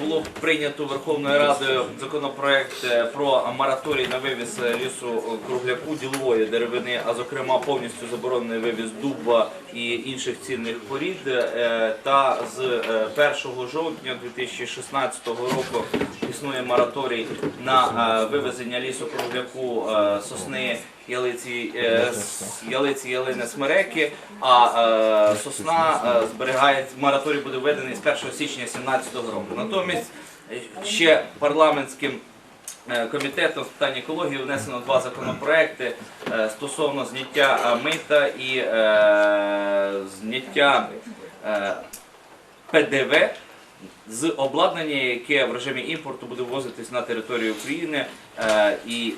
було прийнято Верховною Радою законопроект е, про мораторій на вивіз е, лісу кругляку ділової деревини, а зокрема повністю заборонений вивіз дуба і інших цінних порід. Е, Та з е, 1 жовтня 2016 року існує мораторій на е, вивезення лісу кругляку е, сосни. Ялиці, е, с- ялиці ялини смереки, а е, сосна е, зберігає мораторій буде введений з 1 січня 2017 року. Натомість е, ще парламентським е, комітетом з питань екології внесено два законопроекти е, стосовно зняття е, мита і е, зняття е, ПДВ з обладнання, яке в режимі імпорту буде ввозитись на територію України е, і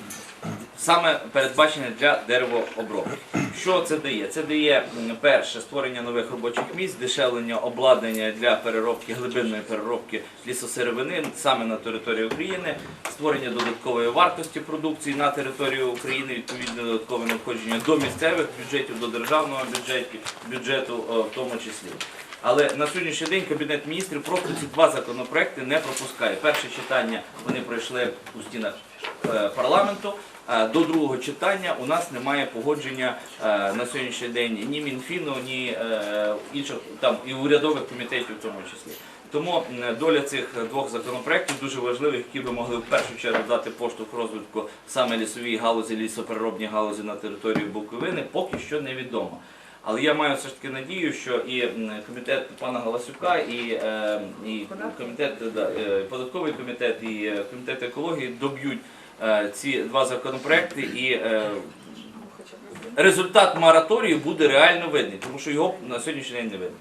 саме передбачене для деревообробки. Що це дає? Це дає перше створення нових робочих місць, дешевлення обладнання для переробки глибинної переробки лісосировини саме на території України, створення додаткової вартості продукції на території України, відповідне додаткове надходження до місцевих бюджетів, до державного бюджету, бюджету в тому числі. Але на сьогоднішній день Кабінет міністрів просто ці два законопроекти не пропускає. Перше читання вони пройшли у стінах парламенту. Е, До другого читання у нас немає погодження е, на сьогоднішній день ні Мінфіну, ні е, інших там і урядових комітетів в тому числі. Тому доля цих двох законопроєктів дуже важливих, які би могли в першу чергу дати поштовх розвитку саме лісовій галузі, лісопереробній галузі на території Буковини, поки що невідомо. Але я маю все ж таки надію, що і комітет пана Галасюка, і, е, і комітет е, податковий комітет, і е, комітет екології доб'ють ці два законопроекти, і результат мораторію буде реально видний, тому що його на сьогоднішній день не видно.